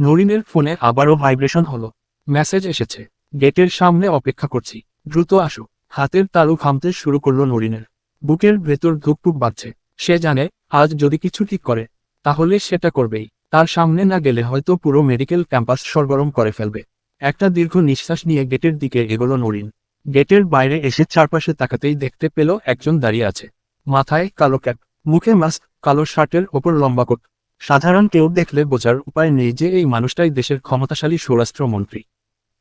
নরিনের ফোনে আবারও ভাইব্রেশন হলো। মেসেজ এসেছে। গেটের সামনে অপেক্ষা করছি। দ্রুত আসো। হাতের তালু খামতে শুরু করল নরিনের। বুকের ভেতর ধুকটুক বাজছে। সে জানে, আজ যদি কিছু ঠিক করে, তাহলে সেটা করবেই। তার সামনে না গেলে হয়তো পুরো মেডিকেল ক্যাম্পাস সরগরম করে ফেলবে। একটা দীর্ঘ নিঃশ্বাস নিয়ে গেটের দিকে এগোলো নরিন। গেটের বাইরে এসে চারপাশে তাকাতেই দেখতে পেল একজন দাঁড়িয়ে আছে। মাথায় কালো ক্যাপ। মুখে মাস্ক, কালো শার্টের ওপর লম্বা কোট। সাধারণ কেউ দেখলে বোঝার উপায় নেই যে এই মানুষটাই দেশের ক্ষমতাশালী স্বরাষ্ট্রমন্ত্রী।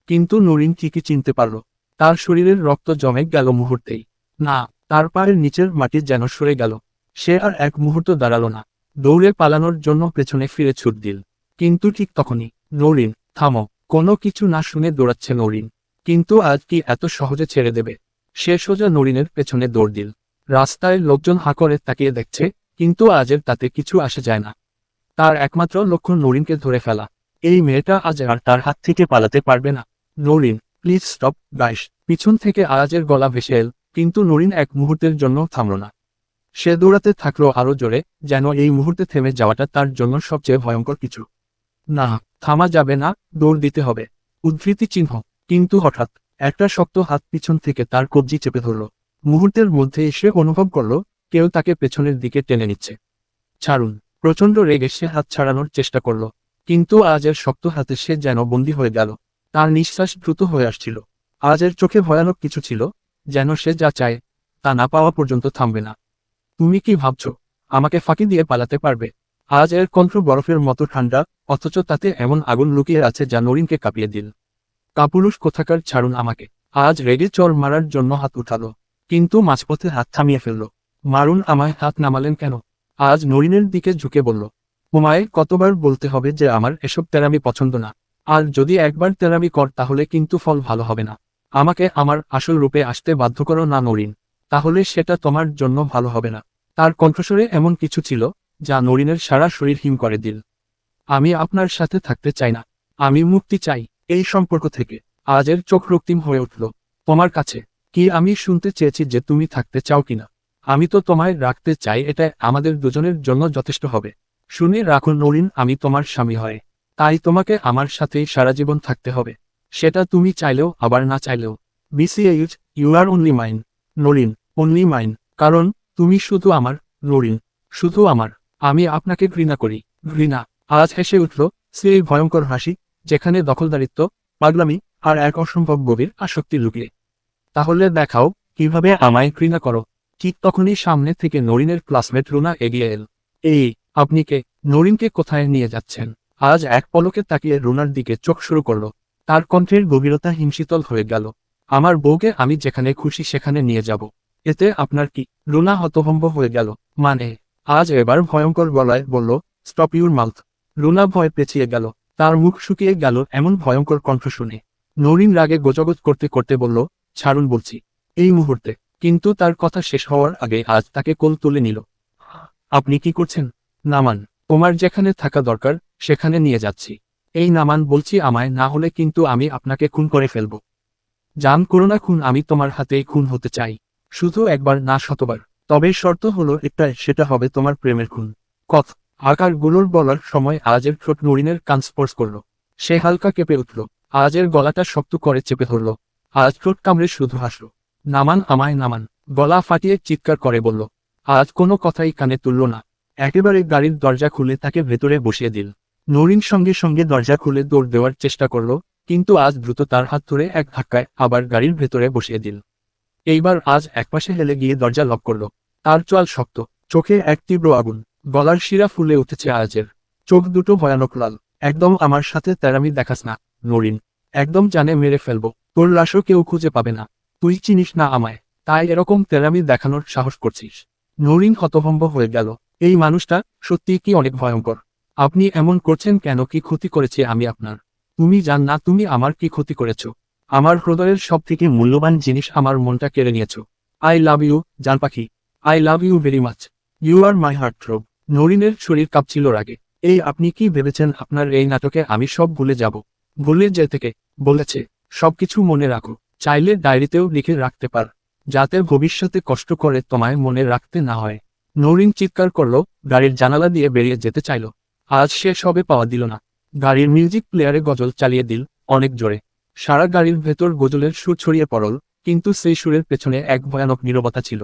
কিন্তু নরিন ঠিকই চিনতে পারল, তার শরীরের রক্ত জমে গেল মুহূর্তেই। না, তার পায়ের নিচের মাটি যেন সরে গেল। সে আর এক মুহূর্ত দাঁড়াল না, দৌড়ে পালানোর জন্য পেছনে ফিরে ছুট দিল। কিন্তু ঠিক তখনই, নরিন, থামো, কোনো কিছু না শুনে দৌড়াচ্ছে নরিন। কিন্তু আজ কি এত সহজে ছেড়ে দেবে? সে সোজা নরিনের পেছনে দৌড় দিল। রাস্তায় লোকজন হাঁ করে তাকিয়ে দেখছে, কিন্তু আজের তাতে কিছু আসে যায় না। তার একমাত্র লক্ষ্য নরিনকে ধরে ফেলা। এই মেয়েটা আজ আর তার হাত থেকে পালাতে পারবে না। Norin, please stop, guys. পিছন থেকে আজের গলা ভেসে এল, কিন্তু নরিন এক মুহূর্তের জন্য থামল না। সে দৌড়াতে থাকল আরও জোরে, যেন এই মুহূর্তে থেমে যাওয়াটা তার জন্য সবচেয়ে ভয়ঙ্কর কিছু। না, থামা যাবে না, দৌড় দিতে হবে। উদ্ধৃতি চিহ্ন, কিন্তু হঠাৎ একটা শক্ত হাত পিছন থেকে তার কবজি চেপে ধরল। মুহূর্তের মধ্যে এসে অনুভব করল, কেউ তাকে পেছনের দিকে টেনে নিচ্ছে। ছাড়ুন। প্রচণ্ড রেগে সে হাত ছাড়ানোর চেষ্টা করল, কিন্তু আজের শক্ত হাতে সে যেন বন্দী হয়ে গেল। তার নিঃশ্বাস দ্রুত হয়ে আসছিল। আজের চোখে ভয়ানক কিছু ছিল, যেন সে যা চায়, তা না পাওয়া পর্যন্ত থামবে না। তুমি কি ভাবছ, আমাকে ফাঁকি দিয়ে পালাতে পারবে? আজ এর কণ্ঠ বরফের মতো ঠান্ডা, অথচ তাতে এমন আগুন লুকিয়ে আছে যা নরিনকে কাঁপিয়ে দিল। কাপুরুষ কোথাকার ছাড়ুন আমাকে। আজ রেগে চর মারার জন্য হাত উঠালো, কিন্তু মাঝপথে হাত থামিয়ে ফেলল। মারুন আমায় হাত নামালেন কেন? আজ নরিনের দিকে ঝুঁকে বলল তোমায় কতবার বলতে হবে যে আমার এসব তেরামি পছন্দ না। আর যদি একবার তেরামি কর, তাহলে কিন্তু ফল ভালো হবে না। আমাকে আমার আসল রূপে আসতে বাধ্য করো না নরিন। তাহলে সেটা তোমার জন্য ভালো হবে না তার কণ্ঠস্বরে এমন কিছু ছিল, যা নরিনের সারা শরীর হিম করে দিল। আমি আপনার সাথে থাকতে চাই না। আমি মুক্তি চাই এই সম্পর্ক থেকে। আজের চোখ রক্তিম হয়ে উঠল। তোমার কাছে কি আমি শুনতে চেয়েছি যে তুমি থাকতে চাও কিনা? আমি তো তোমায় রাখতে চাই, এটা আমাদের দুজনের জন্য যথেষ্ট হবে। শুনে রাখুন নরিন আমি তোমার স্বামী হয়। তাই তোমাকে আমার সাথেই সারা জীবন থাকতে হবে। সেটা তুমি চাইলেও, আবার না চাইলেও। Because you are only mine Norin only mine কারণ তুমি শুধু আমার নরিন শুধু আমার। আমি আপনাকে ঘৃণা করি, ঘৃণা। আজ হেসে উঠল সেই ভয়ঙ্কর হাসি, যেখানে দখলদারিত্ব, পাগলামি আর এক অসম্ভব গভীর আসক্তি লুকিয়ে। তাহলে দেখাও, কীভাবে আমায় ঘৃণা করো। ঠিক তখনই সামনে থেকে নরিনের ক্লাসমেট রুনা এগিয়ে এল। এই, আপনি কে? নরিনকে কোথায় নিয়ে যাচ্ছেন? আজ এক পলকে তাকিয়ে রুনার দিকে চোখ শুরু করল। তার কণ্ঠের গভীরতা হিমশীতল হয়ে গেল। আমার বউকে আমি যেখানে খুশি সেখানে নিয়ে যাব। এতে আপনার কি? রুনা হতভম্ব হয়ে গেল। মানে? আজ এবার ভয়ঙ্কর গলায় বলল স্টপ ইউর মাউথ রুনা ভয় পেঁচিয়ে গেল। তার মুখ শুকিয়ে গেল এমন ভয়ঙ্কর কণ্ঠ শুনে। নরিন রাগে গোজগজ করতে করতে বলল, ছাড়ুন বলছি। এই মুহূর্তে কিন্তু তার কথা শেষ হওয়ার আগে আজ তাকে কোল তুলে নিল। আপনি কি করছেন? নামান, তোমার যেখানে থাকা দরকার, সেখানে নিয়ে যাচ্ছি। এই নামান বলছি আমায়, না হলে কিন্তু আমি আপনাকে খুন করে ফেলব। জান করোনা খুন, আমি তোমার হাতেই খুন হতে চাই। শুধু একবার না শতবার। তবে শর্ত হলো একটা, সেটা হবে তোমার প্রেমের খুন। কথ আকার আকারগুলোর বলার সময় আজের ঠোঁট নরিনের কান স্পর্শ করল। সে হালকা কেঁপে উঠল। আজের গলাটা শক্ত করে চেপে ধরল। আজ ঠোঁট কামড়ে শুধু হাসল। নামান আমায় নামান। গলা ফাটিয়ে চিৎকার করে বলল, আজ কোনো কথাই কানে তুলল না। একেবারে গাড়ির দরজা খুলে তাকে ভেতরে বসিয়ে দিল। নরিন সঙ্গে সঙ্গে দরজা খুলে দৌড় দেওয়ার চেষ্টা করল, কিন্তু আজ দ্রুত তার হাত ধরে এক ধাক্কায় আবার গাড়ির ভেতরে বসিয়ে দিল। এইবার আজ একপাশে হেলে গিয়ে দরজা লক করল। তার চোয়াল শক্ত, চোখে এক তীব্র আগুন। গলার শিরা ফুলে উঠেছে আজের। চোখ দুটো ভয়ানক লাল। একদম আমার সাথে তেরামি দেখাস না, নরিন। একদম জানে মেরে ফেলব। তোর লাশও কেউ খুঁজে পাবে না। তুই চিনিস না আমায়, তাই এরকম তেরামি দেখানোর সাহস করছিস। নরিন হতভম্ব হয়ে গেল, এই মানুষটা সত্যি কি অনেক ভয়ঙ্কর। আপনি এমন করছেন কেন, কি ক্ষতি করেছে আমি আপনার? তুমি জান না তুমি আমার কি ক্ষতি করেছ। আমার হৃদয়ের সব থেকে মূল্যবান জিনিস আমার মনটা কেড়ে নিয়েছ। আই লাভ ইউ, জান পাখি। I love you very much. You are my heart throb নরিনের শরীর কাঁপছিল রাগে। এই আপনি কি ভেবেছেন আপনার এই নাটকে আমি সব ভুলে যাব? ভুলে যে থেকে বলেছে, সবকিছু মনে রাখো। চাইলে ডায়েরিতেও লিখে রাখতে পার, যাতে ভবিষ্যতে কষ্ট করে তোমায় মনে রাখতে না হয়। নরিন চিৎকার করল, গাড়ির জানালা দিয়ে বেরিয়ে যেতে চাইল। আজ সে সবে পাওয়া দিল না। গাড়ির মিউজিক প্লেয়ারে গজল চালিয়ে দিল অনেক জোরে। সারা গাড়ির ভেতর গজলের সুর ছড়িয়ে পড়ল, কিন্তু সেই সুরের পেছনে এক ভয়ানক নীরবতা ছিল।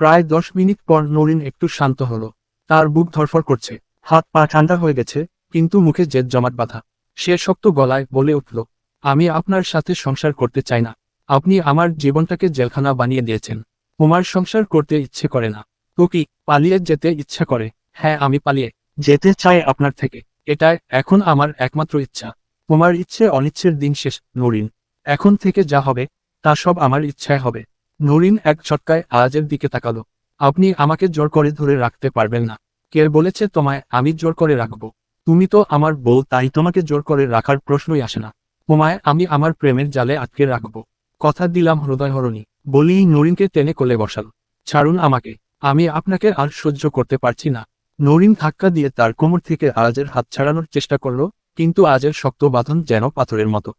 প্রায় দশ মিনিট পর নরিন একটু শান্ত হলো। তার বুক ধরফর করছে। হাত পা ঠান্ডা হয়ে গেছে, কিন্তু মুখে জেদ জমাট বাঁধা। সে শক্ত গলায় বলে উঠল আমি আপনার সাথে সংসার করতে চাই না। আপনি আমার জীবনটাকে জেলখানা বানিয়ে দিয়েছেন। তোমার সংসার করতে ইচ্ছে করে না। তো কি, পালিয়ে যেতে ইচ্ছা করে? হ্যাঁ আমি পালিয়ে যেতে চাই আপনার থেকে। এটাই এখন আমার একমাত্র ইচ্ছা। তোমার ইচ্ছে অনিচ্ছের দিন শেষ, নরিন। এখন থেকে যা হবে, তা সব আমার ইচ্ছায় হবে। নরিন এক ছটকায় আজের দিকে তাকালো। আপনি আমাকে জোর করে ধরে রাখতে পারবেন না। কে বলেছে তোমায়, আমি জোর করে রাখব। তুমি তো আমার বউ, তাই তোমাকে জোর করে রাখার প্রশ্নই আসে না। তোমায় আমি আমার প্রেমের জালে আটকে রাখব। কথা দিলাম হৃদয়হরণী বলি, নরিনকে টেনে কোলে বসাল। ছাড়ুন আমাকে। আমি আপনাকে আর সহ্য করতে পারছি না। নরিন ধাক্কা দিয়ে তার কোমর থেকে আজের হাত ছাড়ানোর চেষ্টা করল, কিন্তু আজের শক্ত বাঁধন যেন পাথরের মতো।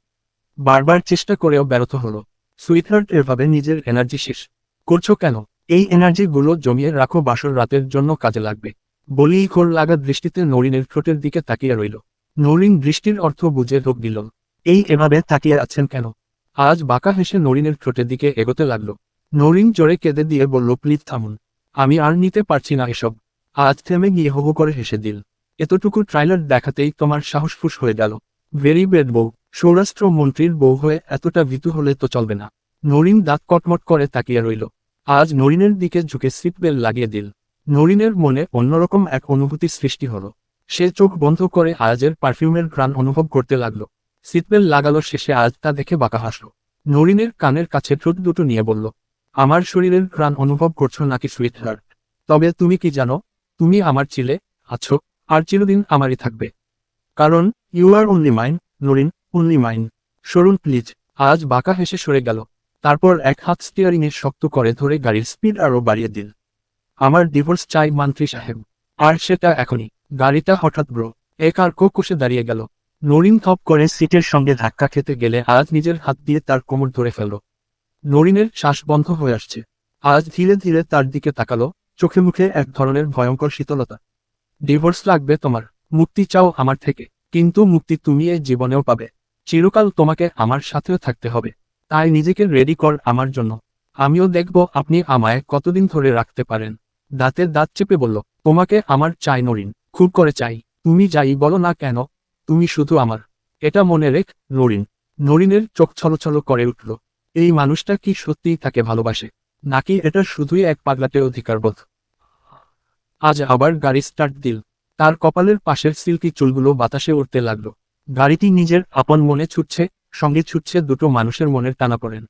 বারবার চেষ্টা করেও ব্যর্থ হলো। সুইটহার্ট, এভাবে নিজের এনার্জি শেষ। করছ কেন? এই এনার্জিগুলো জমিয়ে রাখো বাসর রাতের জন্য কাজে লাগবে। বলেই খোর লাগা দৃষ্টিতে নরিনের ঠোঁটের দিকে তাকিয়ে রইল। নরিন দৃষ্টির অর্থ বুঝে রোগ দিল। এই এভাবে তাকিয়ে আছেন কেন? আজ বাঁকা হেসে নরিনের ঠোঁটের দিকে এগোতে লাগল। নরিন জোরে কেঁদে দিয়ে বলল প্লিজ থামুন। আমি আর নিতে পারছি না এসব। আজ থেমে গিয়ে হবু করে হেসে দিল। এতটুকু ট্রাইলার দেখাতেই তোমার সাহস ফুস হয়ে গেল। ভেরি বেড বউ। সৌরাষ্ট্র মন্ত্রীর বউ হয়ে এতটা ভীতু হলে তো চলবে না। নরিন দাঁত কটমট করে তাকিয়ে রইল। আজ নরিনের দিকে ঝুঁকে সিট বেল লাগিয়ে দিল। নরিনের মনে অন্যরকম এক অনুভূতি সৃষ্টি হলো। সে চোখ বন্ধ করে আজের পারফিউমের ঘ্রাণ অনুভব করতে লাগল। সিটবেল লাগালো শেষে আজ তা দেখে বাঁকা হাসল। নরিনের কানের কাছে ঠোঁট দুটো নিয়ে বলল, আমার শরীরের ঘ্রাণ অনুভব করছ নাকি সুইট হার্ট তবে তুমি কি জানো, তুমি আমার ছিলে আছো, আর চিরদিন আমারই থাকবে। কারণ you are only mine Norin only mine সরুন please আজ বাঁকা হেসে সরে গেল। তারপর এক হাত স্টিয়ারিংয়ে শক্ত করে ধরে গাড়ির স্পিড আরও বাড়িয়ে দিল। আমার ডিভোর্স চাই, মন্ত্রী সাহেব। আর সেটা এখনই। গাড়িটা হঠাৎ ব্রো এক আর কষে দাঁড়িয়ে গেল। নরিন থপ করে সিটের সঙ্গে ধাক্কা খেতে গেলে আজ নিজের হাত দিয়ে তার কোমর ধরে ফেলল। নরিনের শ্বাস বন্ধ হয়ে আসছে। আজ ধীরে ধীরে তার দিকে তাকালো, চোখে মুখে এক ধরনের ভয়ঙ্কর শীতলতা। ডিভোর্স লাগবে তোমার, মুক্তি চাও আমার থেকে, কিন্তু মুক্তি তুমি এই জীবনেও পাবে। চিরকাল তোমাকে আমার সাথেও থাকতে হবে। তাই নিজেকে রেডি কর আমার জন্য। আমিও দেখব আপনি আমায় কতদিন ধরে রাখতে পারেন। দাঁতের দাঁত চেপে বলল, তোমাকে আমার চাই নরিন, খুব করে চাই। তুমি যাই বলো না কেন তুমি শুধু আমার। এটা মনে রেখ, নরিন। নরিনের চোখ ছলছল করে উঠল। এই মানুষটা কি সত্যিই তাকে ভালোবাসে? নাকি এটা শুধুই এক পাগলাটে অধিকারবোধ আজ আবার গাড়ি স্টার্ট দিল। তার কপালের পাশের সিল্কি চুলগুলো বাতাসে উঠতে লাগল। গাড়িটি নিজের আপন মনে ছুটছে, সঙ্গে ছুটছে দুটো মানুষের মনের টানা পড়েন।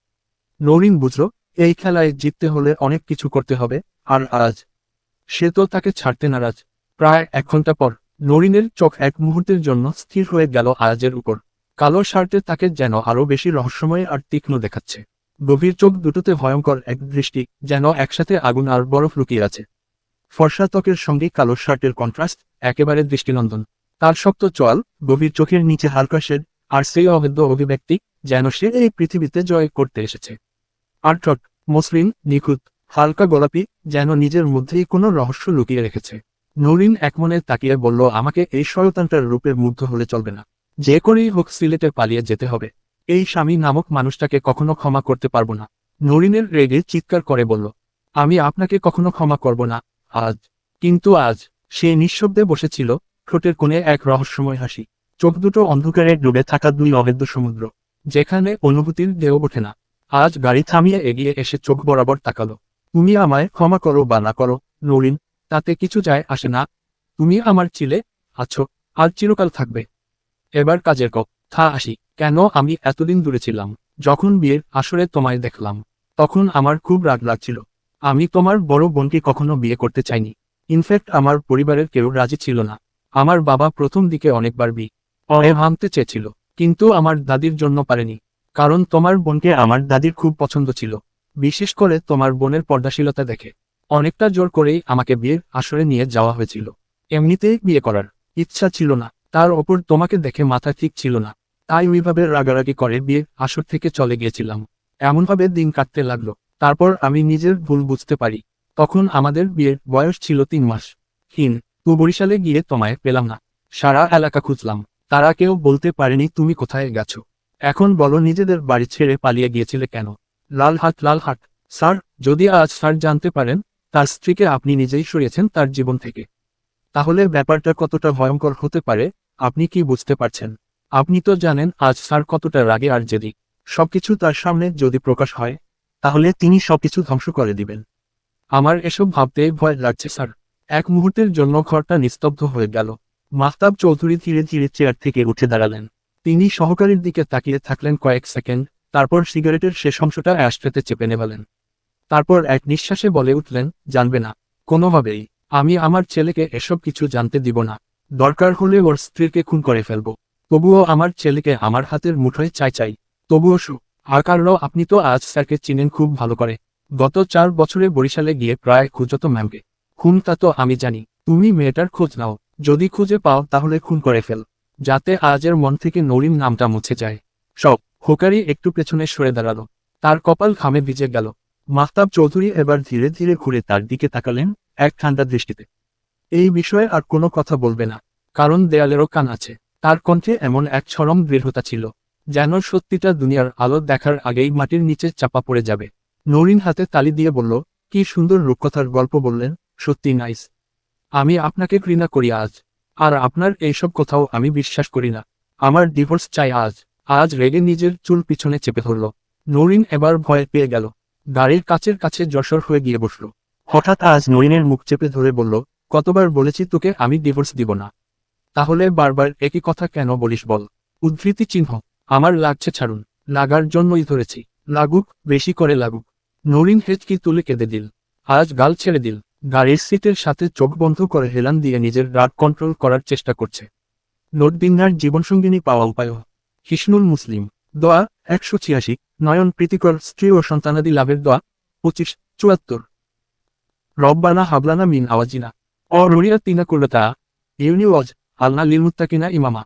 নরিন বুঝল, এই খেলায় জিততে হলে অনেক কিছু করতে হবে, আর আজ। সে তো তাকে ছাড়তে নারাজ। প্রায় এক ঘণ্টা পর নরিনের চোখ এক মুহূর্তের জন্য স্থির হয়ে গেল আয়াজের উপর। কালো শার্টে তাকে যেন আরও বেশি রহস্যময় আর তীক্ষ্ণ দেখাচ্ছে। গভীর চোখ দুটোতে ভয়ঙ্কর এক দৃষ্টি যেন একসাথে আগুন আর বরফ লুকিয়ে আছে। ফর্সা ত্বকের সঙ্গে কালো শার্টের কন্ট্রাস্ট একেবারে দৃষ্টিনন্দন। তার শক্ত চোয়াল, গভীর চোখের নিচে হালকা শেড, আর সেই অভেদ্য অভিব্যক্তি যেন সে এই পৃথিবীতে জয় করতে এসেছে। আর ঠট মসৃণ, নিখুঁত, হালকা গোলাপি যেন নিজের মধ্যেই কোনো রহস্য লুকিয়ে রেখেছে। নরিন একমনে তাকিয়ে বলল, আমাকে এই শয়তানটার রূপে মুগ্ধ হলে চলবে না। যে করেই হোক সিলেটে পালিয়ে যেতে হবে। এই স্বামী নামক মানুষটাকে কখনো ক্ষমা করতে পারব না। নরিনের রেগে চিৎকার করে বলল, আমি আপনাকে কখনো ক্ষমা করব না, আজ। কিন্তু আজ। সে নিঃশব্দে বসেছিল, ঠোঁটের কোণে এক রহস্যময় হাসি। চোখ দুটো অন্ধকারে ডুবে থাকা দুই অবেদ্য সমুদ্র, যেখানে অনুভূতির ঢেউ ওঠে না। আজ গাড়ি থামিয়ে এগিয়ে এসে চোখ বরাবর তাকালো। তুমি আমায় ক্ষমা করো বা না করো, নরিন তাতে কিছু যায় আসে না। তুমি আমার ছিলে আছো আজ চিরকাল থাকবে। এবার কাজের কথা আসি। কেন আমি এতদিন দূরে ছিলাম? যখন বিয়ের আসরে তোমায় দেখলাম, তখন আমার খুব রাগ লাগছিল। আমি তোমার বড় বোনকে কখনো বিয়ে করতে চাইনি। ইনফ্যাক্ট আমার পরিবারের কেউ রাজি ছিল না। আমার বাবা প্রথম দিকে অনেকবার বি, অয়ে ভাঙতে চেয়েছিল, কিন্তু আমার দাদির জন্য পারেনি, কারণ তোমার বোনকে আমার দাদির খুব পছন্দ ছিল। বিশেষ করে তোমার বোনের পর্দাশীলতা দেখে। অনেকটা জোর করেই আমাকে বিয়ের আসরে নিয়ে যাওয়া হয়েছিল। এমনিতেই বিয়ে করার ইচ্ছা ছিল না। তার ওপর তোমাকে দেখে মাথা ঠিক ছিল না। তাই ওইভাবে রাগারাগি করে বিয়ের আসর থেকে চলে গিয়েছিলাম। এমনভাবে দিন কাটতে লাগল। তারপর আমি নিজের ভুল বুঝতে পারি। তখন আমাদের বিয়ের বয়স ছিল তিন মাস। হিন তু বরিশালে গিয়ে তোমায় পেলাম না। সারা এলাকা খুঁজলাম। তারা কেউ বলতে পারেনি তুমি কোথায় গেছো। এখন বলো নিজেদের বাড়ি ছেড়ে পালিয়ে গিয়েছিলে কেন? লাল হাত, লাল হাট স্যার, যদি আজ স্যার জানতে পারেন তার স্ত্রীকে আপনি নিজেই সরিয়েছেন তার জীবন থেকে। তাহলে ব্যাপারটা কতটা ভয়ঙ্কর হতে পারে, আপনি কি বুঝতে পারছেন? আপনি তো জানেন, আজ স্যার কতটা রাগে আর জেদি। সবকিছু তার সামনে যদি প্রকাশ হয়, তাহলে তিনি সবকিছু ধ্বংস করে দিবেন। আমার এসব ভাবতে ভয় লাগছে, স্যার। এক মুহূর্তের জন্য ঘরটা নিস্তব্ধ হয়ে গেল। মাহতাব চৌধুরী ধীরে ধীরে চেয়ার থেকে উঠে দাঁড়ালেন। তিনি সহকারীর দিকে তাকিয়ে থাকলেন কয়েক সেকেন্ড, তারপর সিগারেটের শেষ অংশটা অ্যাশট্রেতে চেপে নেবালেন তারপর এক নিঃশ্বাসে বলে উঠলেন, জানবে না। কোনোভাবেই। আমি আমার ছেলেকে এসব কিছু জানতে দিব না। দরকার হলে ওর স্ত্রীকে খুন করে ফেলব। তবুও আমার ছেলেকে আমার হাতের মুঠোয় চাই চাই। তবুও সু আকাররাও আপনি তো আজ স্যারকে চিনেন খুব ভালো করে। গত চার বছরে বরিশালে গিয়ে প্রায় খুঁজত ম্যামকে। খুন তা তো আমি জানি। তুমি মেয়েটার খোঁজ নাও। যদি খুঁজে পাও, তাহলে খুন করে ফেল। যাতে আজের মন থেকে নরিম নামটা মুছে যায়। সব। হোকারি একটু পেছনে সরে দাঁড়াল। তার কপাল ঘামে ভিজে গেল। মাহতাব চৌধুরী এবার ধীরে ধীরে ঘুরে তার দিকে তাকালেন এক ঠান্ডা দৃষ্টিতে। এই বিষয়ে আর কোনো কথা বলবে না, কারণ দেয়ালেরও কান আছে। তার কণ্ঠে এমন এক চরম দৃঢ়তা ছিল, যেন সত্যিটা দুনিয়ার আলো দেখার আগেই মাটির নিচে চাপা পড়ে যাবে। নরিন হাতে তালি দিয়ে বলল, কি সুন্দর রূপকথার গল্প বললেন, সত্যি নাইস। আমি আপনাকে ঘৃণা করি আজ, আর আপনার এইসব কথাও আমি বিশ্বাস করি না। আমার ডিভোর্স চাই আজ। আজ রেগে নিজের চুল পিছনে চেপে ধরল। নরিন এবার ভয় পেয়ে গেল। গাড়ির কাছের কাছে যশোর হয়ে গিয়ে বসল। হঠাৎ আজ নরিনের মুখ চেপে ধরে বলল, কতবার বলেছি তোকে, আমি ডিভোর্স দিব না। তাহলে বারবার একই কথা কেন বলিস বল? উদ্ধৃতি চিহ্ন, আমার লাগছে ছাড়ুন, লাগার জন্যই ধরেছি, লাগুক, বেশি করে লাগুক নরিন হেঁচকি তুলে কেঁদে দিল, আজ গাল ছেড়ে দিল। গাড়ির সিটের সাথে চোখ বন্ধ করে হেলান দিয়ে নিজের রাগ কন্ট্রোল করার চেষ্টা করছে। নোটবিন্যার জীবনসঙ্গিনী পাওয়া উপায় হিসনুল মুসলিম, দোয়া একশো ছিয়াশি। নয়ন প্রীতিকর স্ত্রী ও সন্তানাদি লাভের দোয়া, পঁচিশ, চুয়াত্তর। রব্বানা হাবলানা মিন আওয়াজিনা। অরিয়া তিনা কুল্লতা ইউনিওয়াজ আল্লাহ লিলমুত্তাকিনা ইমামা।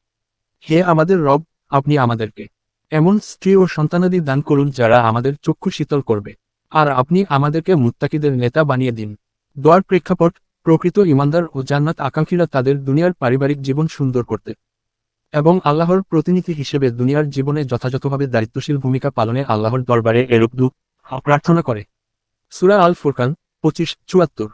হে আমাদের রব, আপনি আমাদেরকে এমন স্ত্রী ও সন্তানাদি দান করুন যারা আমাদের চক্ষু শীতল করবে। আর আপনি আমাদেরকে মুত্তাকিদের নেতা বানিয়ে দিন। দোয়ার প্রেক্ষাপট, প্রকৃত ইমানদার ও জান্নাত আকাঙ্ক্ষীরা তাদের দুনিয়ার পারিবারিক জীবন সুন্দর করতে। এবং আল্লাহর প্রতিনিধি হিসেবে দুনিয়ার জীবনে যথাযথভাবে দায়িত্বশীল ভূমিকা পালনে আল্লাহর দরবারে এরূপ দু প্রার্থনা করে। সুরা আল ফুরকান পঁচিশ, চুয়াত্তর।